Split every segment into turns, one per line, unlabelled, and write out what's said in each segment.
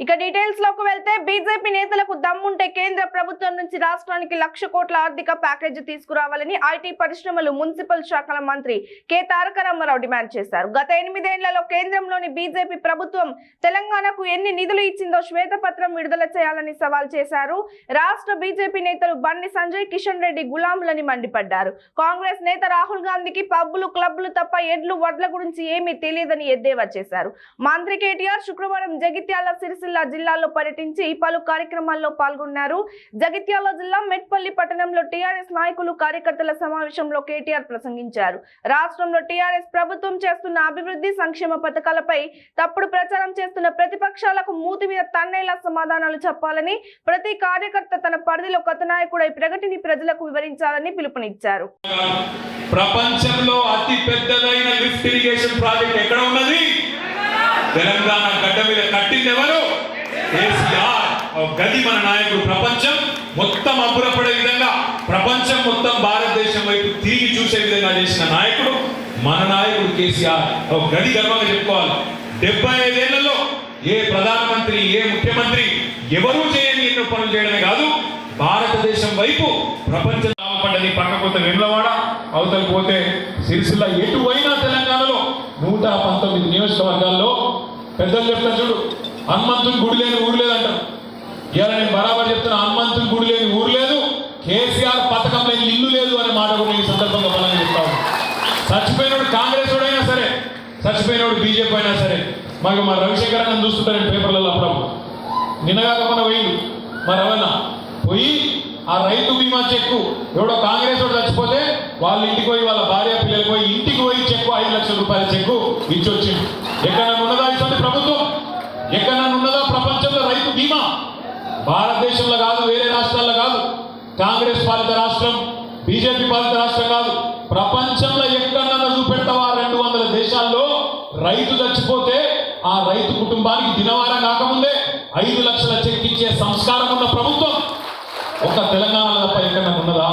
ఇక డీటెయిల్స్లోకి వెళ్తే బీజేపీ నేతలకు దమ్ముంటే కేంద్ర ప్రభుత్వం నుంచి రాష్ట్రానికి లక్ష కోట్ల ఆర్థిక ప్యాకేజీ తీసుకురావాలని ఐటీ పరిశ్రమలు మున్సిపల్ శాఖల మంత్రి కె తారక రామారావు డిమాండ్ చేశారు. గత ఎనిమిదేళ్ళలో కేంద్రంలోని బీజేపీ ప్రభుత్వం తెలంగాణకు ఎన్ని నిధులు ఇచ్చిందో శ్వేతపత్రం విడుదల చేయాలని సవాల్ చేశారు. రాష్ట్ర బీజేపీ నేతలు బండి సంజయ్ కిషన్ రెడ్డి గులాములని మండిపడ్డారు. కాంగ్రెస్ నేత రాహుల్ గాంధీకి పబ్బులు క్లబ్లు తప్ప ఎడ్లు వడ్ల గురించి ఏమీ తెలియదని ఎద్దేవా చేశారు. మంత్రి కేటీఆర్ శుక్రవారం జగిత్యాల సిరిసిల్ల జిల్లాలో పర్యటించి పలు కార్యక్రమాల్లో పాల్గొన్నారు. జగిత్యాల జిల్లా మెట్పల్లి పట్టణంలో టీఆర్ఎస్ నాయకులు కార్యకర్తల సమావేశంలో కేటీఆర్ ప్రసంగించారు. రాష్ట్రంలో టీఆర్ఎస్ ప్రభుత్వం చేస్తున్న అభివృద్ధి సంక్షేమ పథకాలపై తప్పుడు ప్రచారం చేస్తున్న ప్రతిపక్షాలకు మూతి మీద తన్నేలా సమాధానాలు చెప్పాలని ప్రతి కార్యకర్త తన పరిధిలో కొత్త నాయకుడై ప్రగతిని ప్రజలకు వివరించాలని పిలుపునిచ్చారు.
ప్రపంచంలో అతి పెద్దదైన లిఫ్ట్ ఇరిగేషన్ ప్రాజెక్ట్ ఎక్కడ ఉన్నది? తెలంగాణ గడ్డ మీద కట్టింది ఎవరు కేసీఆర్ గది మన నాయకుడు ప్రపంచం మొత్తం అబ్బురపడే విధంగా ప్రపంచం మొత్తం భారతదేశం వైపు తిరిగి చూసే విధంగా చేసిన నాయకుడు మన నాయకుడు కేసీఆర్. ఒక గది గర్వంగా చెప్పుకోవాలి. డెబ్బై ఐదేళ్ళలో ఏ ప్రధానమంత్రి ఏ ముఖ్యమంత్రి ఎవరూ చేయని ఎన్నో పనులు చేయడమే కాదు భారతదేశం వైపు ప్రపంచ పడ్డది పక్కకొత్త వెమ్లవాడ అవతల పోతే సిరిసిల్ల ఎటువైనా తెలంగాణలో నూట పంతొమ్మిది నియోజకవర్గాల్లో పెద్దలు చెప్తారు చూడు హనుమంతుని గుడి లేని ఊరు లేదంటారు. ఇవాళ నేను బరాబర్ చెప్తున్నా హనుమంతుని గుడి లేని ఊరు లేదు కేసీఆర్ పథకం లేని ఇల్లు లేదు అనే మాట కూడా నేను సందర్భంగా బలంగా చెప్తాను చచ్చిపోయినోడు కాంగ్రెస్ వాడైనా సరే చచ్చిపోయినోడు బీజేపీ అయినా సరే మాకు మా రవిశంకర్ అన్న చూస్తుంటారు పేపర్లలో అప్పుడప్పుడు. నిన్నగాక మన పోయిండు మరి ఎవరన్నా పోయి ఆ రైతు బీమా చెక్కు ఎవడో కాంగ్రెస్ వాడు చచ్చిపోతే వాళ్ళ ఇంటికి పోయి వాళ్ళ భార్య పిల్లలు పోయి ఇంటికి పోయి చెక్కు ఐదు లక్షల రూపాయల చెక్కు ఇచ్చొచ్చింది ఎక్కడ ఉన్నదా ఇటువంటి ప్రభుత్వం ఎక్కడ ఉన్నదా ప్రపంచంలో రైతు బీమా. భారతదేశంలో కాదు వేరే రాష్ట్రాల్లో కాదు. కాంగ్రెస్ పాలిత రాష్ట్రం బీజేపీ పాలిత రాష్ట్రం కాదు. ప్రపంచంలో ఎక్కడన్నా చూపెడతావా? రెండు వందల దేశాల్లో రైతు చచ్చిపోతే ఆ రైతు కుటుంబానికి దినవారం కాకముందే ఐదు లక్షల చెక్ ఇచ్చే సంస్కారం ఉన్న ప్రభుత్వం. ఒక తెలంగాణలో తప్ప ఎక్కడన్నా ఉన్నదా?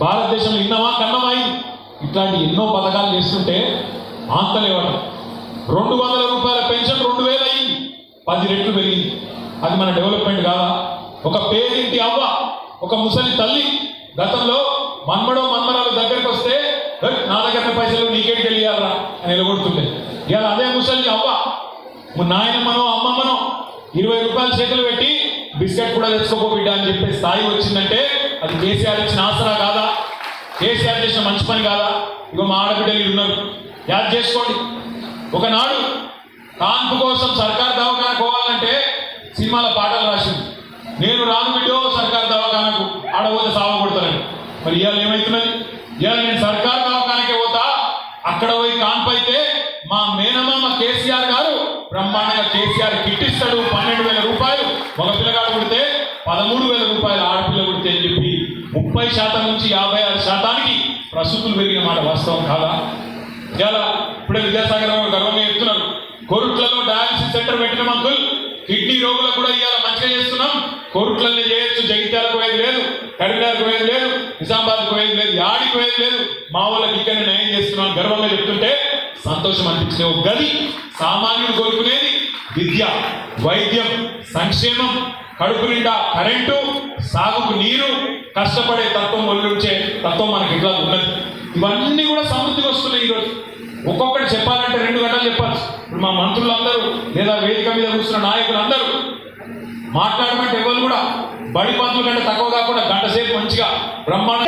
భారతదేశంలో ఇన్నమా కన్నమా ఇట్లాంటి ఎన్నో పథకాలు చేస్తుంటే ఆంతలేవడం రెండు వందల రూపాయల పెన్షన్ రెండు వేలు అయ్యింది పది రెట్లు పెరిగింది. అది మన డెవలప్మెంట్ కాదా? ఒక పేరింటి అవ్వ ఒక ముసలి తల్లి గతంలో మన్మడో మన్మరాలు దగ్గరికి వస్తే నా దగ్గర పైసలు నీకేడికి తెలియాలరా? అని నిలబడుతుండే. ఇవాళ అదే ముసలి అవ్వ నాయనమ్మనో అమ్మమ్మనో ఇరవై రూపాయలు చేతులు పెట్టి బిస్కెట్ కూడా తెచ్చుకోపో బిడ్డ అని చెప్పే స్థాయి వచ్చిందంటే అది కేసీఆర్ ఇచ్చిన ఆసరా కాదా? కేసీఆర్ చేసిన మంచి పని కాదా? ఇగో మా ఆడబిడ్డలు ఉన్నారు. యాద్ చేసుకోండి. ఒకనాడు కాన్పు కోసం సర్కార్ దవాఖాన పోవాలంటే సినిమాల పాటలు రాసింది నేను రాను బిడ్డో సర్కార్ దవాఖానకు ఆడపోతే సావ కొడతానండి మరి ఇవాళ ఏమవుతున్నది ఇవాళ నేను సర్కార్ దవాఖానకే పోతా అక్కడ పోయి కాన్పైతే అయితే మా మేనమామ కేసీఆర్ గారు బ్రహ్మాండంగా కేసీఆర్ కిట్టిస్తాడు పన్నెండు వేల రూపాయలు ఒక పిల్లగాడు పుడితే పదమూడు వేల రూపాయలు ఆడపిల్ల కొడితే అని చెప్పి ముప్పై శాతం నుంచి యాభై ఆరు శాతానికి ప్రసూతులు పెరిగిన మాట వాస్తవం కాదా? ఇలా ఇప్పుడే విద్యాసాగర్ గర్వంగా చెప్తున్నారు. కొరుట్లలో డయాలసిస్ సెంటర్ పెట్టిన అంకుల్ కిడ్నీ రోగులకు కూడా ఇవాళ మంచిగా చేస్తున్నాం. కోరుట్లలో చేయొచ్చు జగిత్యాలకు పోయేది లేదు కరీంనగర్ పోయేది లేదు నిజామాబాద్ పోయేది లేదు యాడికి పోయేది లేదు. మా వాళ్ళకి ఇక్కడ నయం చేస్తున్నాం గర్వంగా చెప్తుంటే సంతోషం అనిపించే ఒక గది సామాన్యుడు కోరుకునేది విద్య వైద్యం సంక్షేమం కడుపు నిండా కరెంటు సాగుకు నీరు కష్టపడే తత్వం ఒళ్ళుంచే తత్వం మనకి ఇట్లా ఉన్నది. ఇవన్నీ కూడా సమృద్ధికి వస్తున్నాయి ఈరోజు. ఒక్కొక్కటి ఇప్పుడు మా మంత్రులందరూ లేదా వేదిక మీద కూర్చున్న నాయకులు అందరూ మాట్లాడమంటే ఎవరు కూడా బడి పంతుల కంటే తక్కువ కాకుండా గంట సేపు మంచిగా బ్రహ్మాండ